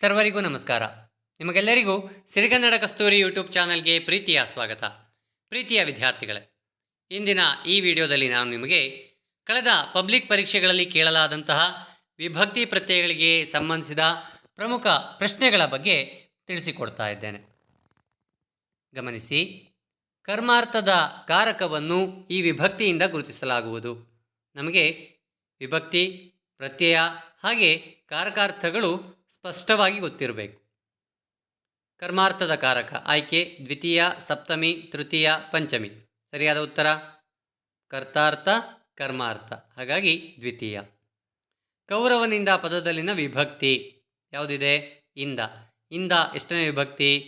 ಸರ್ವರಿಗೂ ನಮಸ್ಕಾರ. ನಿಮಗೆಲ್ಲರಿಗೂ ಸಿರಿಗನ್ನಡ ಕಸ್ತೂರಿ ಯೂಟ್ಯೂಬ್ ಚಾನಲ್ಗೆ ಪ್ರೀತಿಯ ಸ್ವಾಗತ. ಪ್ರೀತಿಯ ವಿದ್ಯಾರ್ಥಿಗಳೇ, ಇಂದಿನ ಈ ವಿಡಿಯೋದಲ್ಲಿ ನಾನು ನಿಮಗೆ ಕಳೆದ ಪಬ್ಲಿಕ್ ಪರೀಕ್ಷೆಗಳಲ್ಲಿ ಕೇಳಲಾದಂತಹ ವಿಭಕ್ತಿ ಪ್ರತ್ಯಯಗಳಿಗೆ ಸಂಬಂಧಿಸಿದ ಪ್ರಮುಖ ಪ್ರಶ್ನೆಗಳ ಬಗ್ಗೆ ತಿಳಿಸಿಕೊಡ್ತಾ ಇದ್ದೇನೆ. ಗಮನಿಸಿ, ಕರ್ಮಾರ್ಥದ ಕಾರಕವನ್ನು ಈ ವಿಭಕ್ತಿಯಿಂದ ಗುರುತಿಸಲಾಗುವುದು. ನಮಗೆ ವಿಭಕ್ತಿ, ಪ್ರತ್ಯಯ ಹಾಗೆ ಕಾರಕಾರ್ಥಗಳು ಸ್ಪಷ್ಟವಾಗಿ ಗೊತ್ತಿರಬೇಕು. ಕರ್ಮಾರ್ಥದ ಕಾರಕ, ಆಯ್ಕೆ, ದ್ವಿತೀಯ, ಸಪ್ತಮಿ, ತೃತೀಯ, ಪಂಚಮಿ. ಸರಿಯಾದ ಉತ್ತರ? ಕರ್ತಾರ್ಥ, ಕರ್ಮಾರ್ಥ. ಹಾಗಾಗಿ ದ್ವಿತೀಯ. ಕೌರವನಿಂದ ಪದದಲ್ಲಿನ ವಿಭಕ್ತಿ ಯಾವುದಿದೆ? ಇಂದ. ಇಂದ ಎಷ್ಟನೇ ವಿಭಕ್ತಿ?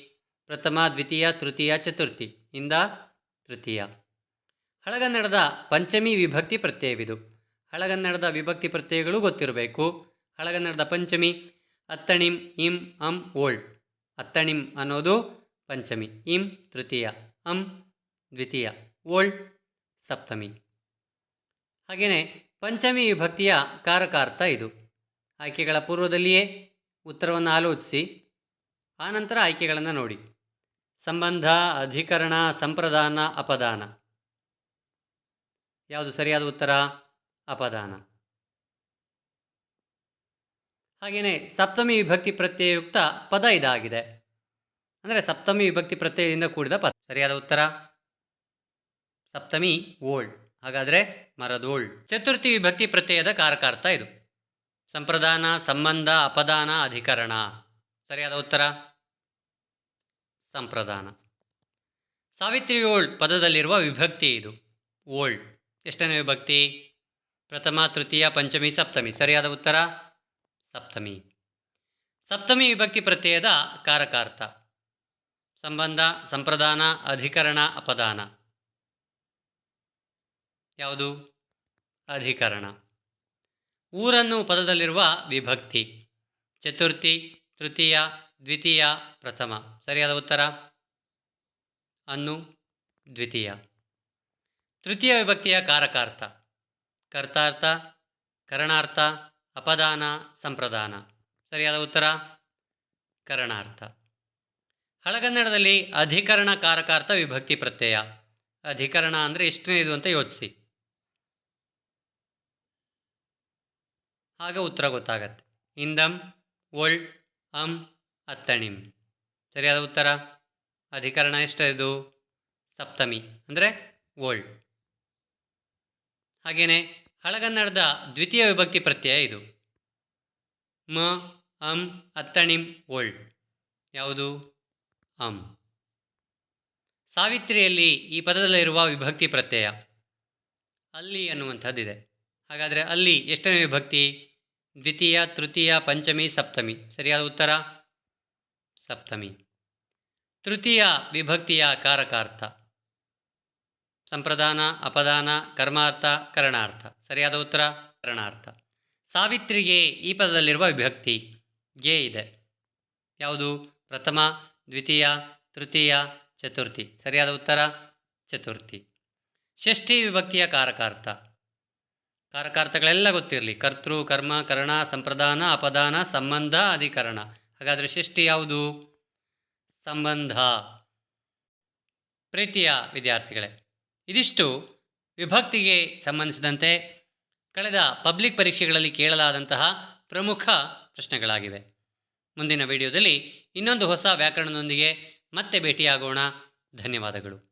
ಪ್ರಥಮ, ದ್ವಿತೀಯ, ತೃತೀಯ, ಚತುರ್ಥಿ. ಇಂದ ತೃತೀಯ. ಹಳಗನ್ನಡದ ಪಂಚಮಿ ವಿಭಕ್ತಿ ಪ್ರತ್ಯಯವಿದು. ಹಳಗನ್ನಡದ ವಿಭಕ್ತಿ ಪ್ರತ್ಯಯಗಳು ಗೊತ್ತಿರಬೇಕು. ಹಳಗನ್ನಡದ ಪಂಚಮಿ ಅತ್ತಣಿಂ ಇಂ ಅಂ ಓಳ್. ಅತ್ತಣಿಂ ಅನ್ನೋದು ಪಂಚಮಿ. ಇಂ ತೃತೀಯ, ಅಂ ದ್ವಿತೀಯ, ಓಳ್ ಸಪ್ತಮಿ. ಹಾಗೆಯೇ ಪಂಚಮಿ ವಿಭಕ್ತಿಯ ಕಾರಕಾರ್ಥ ಇದು. ಆಯ್ಕೆಗಳ ಪೂರ್ವದಲ್ಲಿಯೇ ಉತ್ತರವನ್ನು ಆಲೋಚಿಸಿ, ಆನಂತರ ಆಯ್ಕೆಗಳನ್ನು ನೋಡಿ. ಸಂಬಂಧ, ಅಧಿಕರಣ, ಸಂಪ್ರದಾನ, ಅಪದಾನ. ಯಾವುದು ಸರಿಯಾದ ಉತ್ತರ? ಅಪದಾನ. ಹಾಗೆಯೇ ಸಪ್ತಮಿ ವಿಭಕ್ತಿ ಪ್ರತ್ಯಯಯುಕ್ತ ಪದ ಇದಾಗಿದೆ. ಅಂದರೆ ಸಪ್ತಮಿ ವಿಭಕ್ತಿ ಪ್ರತ್ಯಯದಿಂದ ಕೂಡಿದ ಪದ. ಸರಿಯಾದ ಉತ್ತರ? ಸಪ್ತಮಿ ಓಲ್ಡ್ ಹಾಗಾದರೆ ಮರದೋಳ್. ಚತುರ್ಥಿ ವಿಭಕ್ತಿ ಪ್ರತ್ಯಯದ ಕಾರಕಾರ್ಥ ಇದು. ಸಂಪ್ರದಾನ, ಸಂಬಂಧ, ಅಪದಾನ, ಅಧಿಕರಣ. ಸರಿಯಾದ ಉತ್ತರ? ಸಂಪ್ರದಾನ. ಸಾವಿತ್ರಿ ಓಲ್ಡ್ ಪದದಲ್ಲಿರುವ ವಿಭಕ್ತಿ ಇದು. ಓಲ್ಡ್ ಎಷ್ಟನೇ ವಿಭಕ್ತಿ? ಪ್ರಥಮ, ತೃತೀಯ, ಪಂಚಮಿ, ಸಪ್ತಮಿ. ಸರಿಯಾದ ಉತ್ತರ? ಸಪ್ತಮಿ. ಸಪ್ತಮಿ ವಿಭಕ್ತಿ ಪ್ರತ್ಯಯದ ಕಾರಕಾರ್ಥ. ಸಂಬಂಧ, ಸಂಪ್ರದಾನ, ಅಧಿಕರಣ, ಅಪದಾನ. ಯಾವುದು? ಅಧಿಕರಣ. ಊರನ್ನು ಪದದಲ್ಲಿರುವ ವಿಭಕ್ತಿ. ಚತುರ್ಥಿ, ತೃತೀಯ, ದ್ವಿತೀಯ, ಪ್ರಥಮ. ಸರಿಯಾದ ಉತ್ತರ? ಅನ್ನು ದ್ವಿತೀಯ. ತೃತೀಯ ವಿಭಕ್ತಿಯ ಕಾರಕಾರ್ಥ. ಕರ್ತಾರ್ಥ, ಕರಣಾರ್ಥ ಅಪದಾನ ಸಂಪ್ರದಾನ. ಸರಿಯಾದ ಉತ್ತರ? ಕರಣಾರ್ಥ. ಹಳಗನ್ನಡದಲ್ಲಿ ಅಧಿಕರಣ ಕಾರಕಾರ್ಥ ವಿಭಕ್ತಿ ಪ್ರತ್ಯಯ. ಅಧಿಕರಣ ಅಂದರೆ ಎಷ್ಟನೇದು ಅಂತ ಯೋಚಿಸಿ. ಆಗ ಉತ್ತರ ಗೊತ್ತಾಗತ್ತೆ. ಇಂದಂ, ಒಳ್, ಅಂ, ಅತ್ತಣಿಂ. ಸರಿಯಾದ ಉತ್ತರ? ಅಧಿಕರಣ ಎಷ್ಟಿದು ಸಪ್ತಮಿ. ಅಂದರೆ ಓಲ್ಡ್ ಹಾಗೆಯೇ ಹಳಗನ್ನಡದ ದ್ವಿತೀಯ ವಿಭಕ್ತಿ ಪ್ರತ್ಯಯ ಇದು. ಮ, ಅಂ, ಅತ್ತಣಿಂ ಓಲ್ಡ್ ಯಾವುದು? ಅಂ. ಸಾವಿತ್ರಿಯಲ್ಲಿ ಈ ಪದದಲ್ಲಿರುವ ವಿಭಕ್ತಿ ಪ್ರತ್ಯಯ. ಅಲ್ಲಿ ಅನ್ನುವಂಥದ್ದಿದೆ. ಹಾಗಾದರೆ ಅಲ್ಲಿ ಎಷ್ಟನೇ ವಿಭಕ್ತಿ? ದ್ವಿತೀಯ, ತೃತೀಯ, ಪಂಚಮಿ, ಸಪ್ತಮಿ. ಸರಿಯಾದ ಉತ್ತರ? ಸಪ್ತಮಿ. ತೃತೀಯ ವಿಭಕ್ತಿಯ ಕಾರಕಾರ್ಥ. ಸಂಪ್ರದಾನ, ಅಪದಾನ, ಕರ್ಮಾರ್ಥ, ಕರಣಾರ್ಥ. ಸರಿಯಾದ ಉತ್ತರ? ಕರಣಾರ್ಥ. ಸಾವಿತ್ರಿಗೆ ಈ ಪದದಲ್ಲಿರುವ ವಿಭಕ್ತಿ ಗೆ ಇದೆ. ಯಾವುದು? ಪ್ರಥಮ, ದ್ವಿತೀಯ, ತೃತೀಯ, ಚತುರ್ಥಿ. ಸರಿಯಾದ ಉತ್ತರ? ಚತುರ್ಥಿ. ಷಷ್ಠಿ ವಿಭಕ್ತಿಯ ಕಾರಕಾರ್ಥ. ಕಾರಕಾರ್ಥಗಳೆಲ್ಲ ಗೊತ್ತಿರಲಿ. ಕರ್ತೃ, ಕರ್ಮ, ಕರಣ, ಸಂಪ್ರದಾನ, ಅಪದಾನ, ಸಂಬಂಧ, ಅಧಿಕರಣ. ಹಾಗಾದರೆ ಷಷ್ಠಿ ಯಾವುದು? ಸಂಬಂಧ. ಪ್ರೀತಿಯ ವಿದ್ಯಾರ್ಥಿಗಳೇ. ಇದಿಷ್ಟು ವಿಭಕ್ತಿಗೆ ಸಂಬಂಧಿಸಿದಂತೆ ಕಳೆದ ಪಬ್ಲಿಕ್ ಪರೀಕ್ಷೆಗಳಲ್ಲಿ ಕೇಳಲಾದಂತಹ ಪ್ರಮುಖ ಪ್ರಶ್ನೆಗಳಾಗಿವೆ. ಮುಂದಿನ ವಿಡಿಯೋದಲ್ಲಿ ಇನ್ನೊಂದು ಹೊಸ ವ್ಯಾಕರಣದೊಂದಿಗೆ ಮತ್ತೆ ಭೇಟಿಯಾಗೋಣ. ಧನ್ಯವಾದಗಳು.